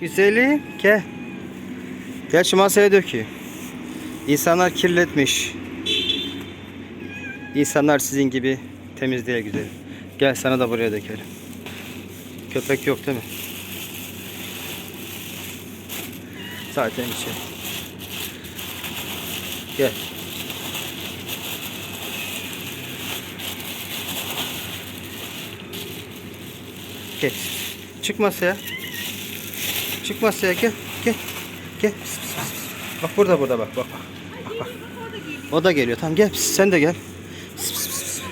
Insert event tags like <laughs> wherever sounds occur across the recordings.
Güzeli gel. Gel şu masaya döküyor. İnsanlar kirletmiş. İnsanlar sizin gibi temiz değil güzelim. Gel sana da buraya dökelim. Köpek yok değil mi? Zaten içi. Gel. Gel. Çık masaya. Çık masaya gel. Gel. Gel. Pis, pis, pis. Bak burada burada bak bak bak. Bak. O da geliyor. Tamam gel. Pis, Sen de gel. Pis, pis, pis.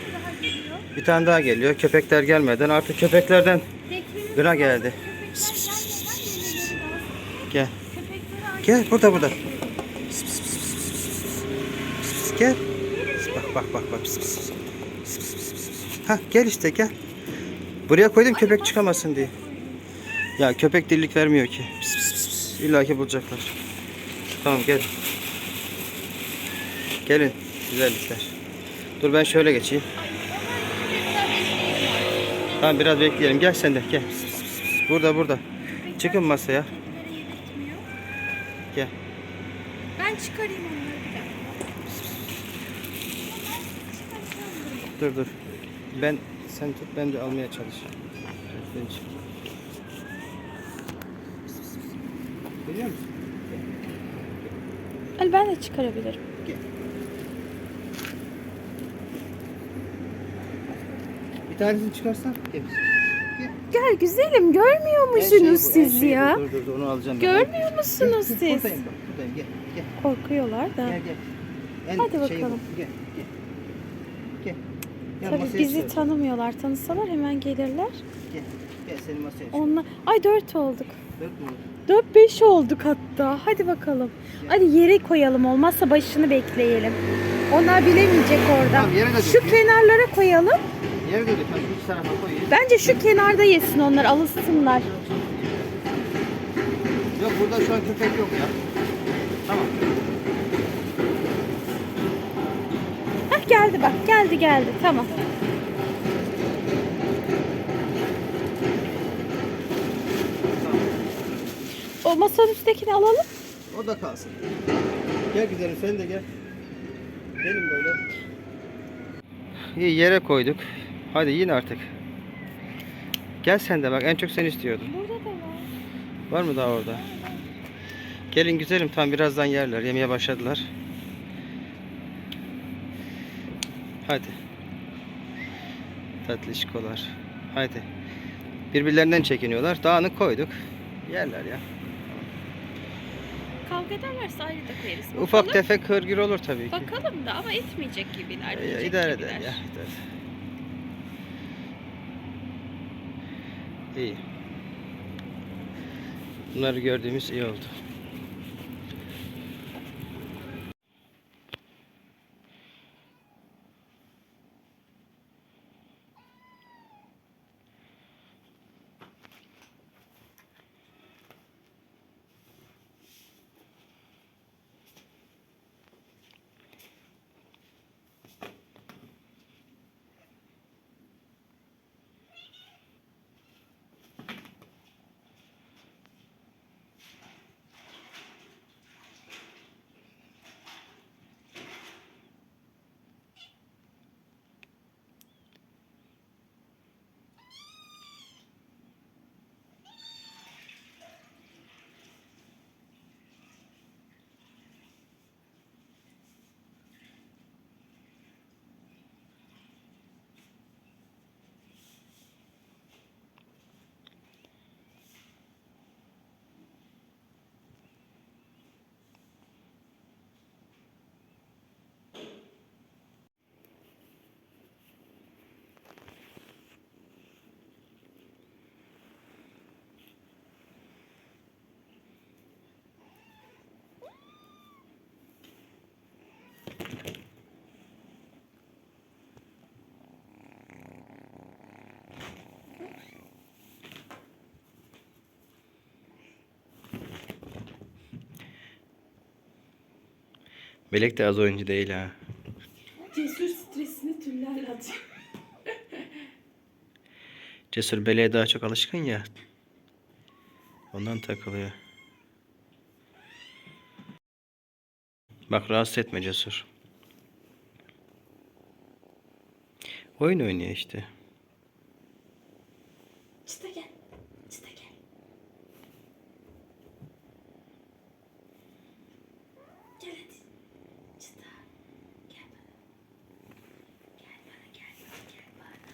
Bir tane daha geliyor. Köpekler gelmeden artık köpeklerden gına geldi. Pis, pis, pis, pis. Gel. Gel burada burada. Pis, pis, pis, pis, pis, Gel. Bak bak bak bak. Pis. Pis, pis, pis, pis, pis. Ha gel işte gel. Buraya koydum köpek çıkamasın diye. Ya köpek dillik vermiyor ki. Pis pis pis pis. İlla ki bulacaklar. Tamam gel. Gelin güzellikler. Dur ben şöyle geçeyim. Tamam biraz bekleyelim. Gel sen de gel. Pis, pis, pis. Burada burada. Çıkın masaya. Gel. Ben çıkarayım onları bir dakika. Dur dur. Ben sen tut ben de almaya çalışayım. Ben çık. biliyor musun? Ali ben de çıkarabilirim. Gel. Bir tanesini çıkarsan gel. Gel, gel güzelim görmüyor musunuz şey siz şey ya? Dur, dur, dur, onu alacağım görmüyor ben. musunuz siz? Buradayım bak buradayım gel, gel. Korkuyorlar da. Gel gel. En Hadi bakalım. Bu, gel Tabii bizi şöyle. tanımıyorlar. Tanısalar hemen gelirler. Gel. Gel seni masaya Onlar... Ay dört olduk. Dört mü olduk? 4-5 olduk hatta. Hadi bakalım. Hadi yere koyalım olmazsa başını bekleyelim. Onlar bilemeyecek orada. Tamam, yere Şu dök. kenarlara koyalım. Yere dök. Şu tarafa. Bence şu kenarda yesin onlar alışsınlar. Yok burada şu an köpek yok ya. Tamam. Hah geldi bak geldi geldi tamam. O masanın üsttekini alalım. O da kalsın. Gel güzelim sen de gel. Gelin böyle. İyi yere koyduk. Hadi yiyin artık. Gel sen de bak en çok sen istiyordun. Burada da var. Var mı daha orada? Gelin güzelim tam birazdan yerler. Yemeye başladılar. Hadi. Tatlışkolar. Hadi. Birbirlerinden çekiniyorlar. Dağınık koyduk. Yerler ya. Kavga ederlerse ayrı da koyarız. Ufak tefek hırgür olur tabii ki. Bakalım da ama etmeyecek gibiler. Ya, idare gibiler. eder ya. idare. İyi. Bunları gördüğümüz iyi oldu. Melek de az oyuncu değil ha. Cesur stresini türlerle atıyor. <laughs> Cesur Bele'ye daha çok alışkın ya. Ondan takılıyor. Bak rahatsız etme cesur. Oyun oynuyor işte. Çıta gel. Çıta gel. Gel hadi. Çıta. Gel bana. Gel bana gel bana gel bana.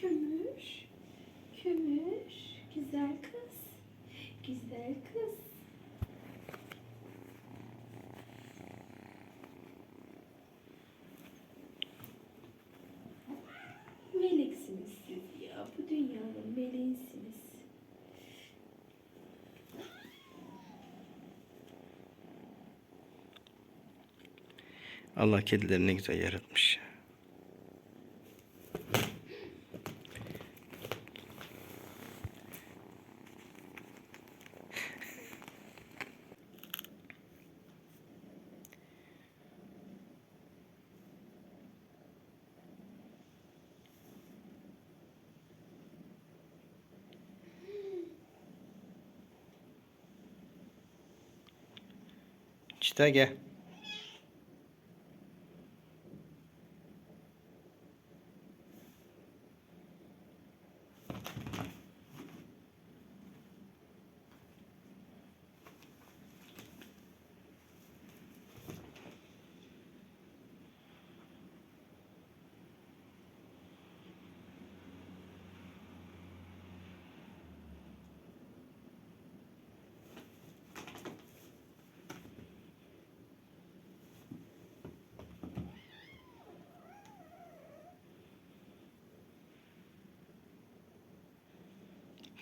Kömür. Kömür. Güzel kız. Güzel kız. Meleksiniz siz ya. Bu dünyanın meleğisiniz. Allah kedileri ne güzel yaratmış. Çita gel.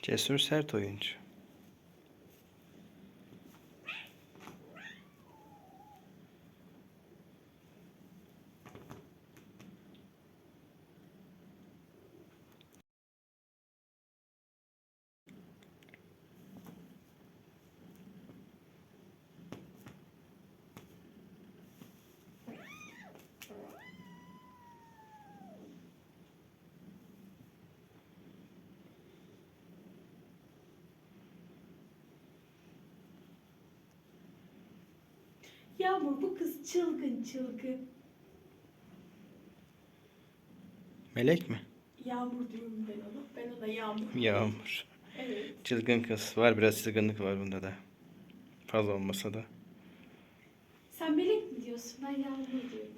Cesur sert oyuncu. Yağmur bu kız çılgın çılgın. Melek mi? Yağmur diyorum ben ona. Ben ona Yağmur. Yağmur. Evet. Çılgın kız. Var biraz çılgınlık var bunda da. Fazla olmasa da. Sen melek mi diyorsun? Ben Yağmur diyorum.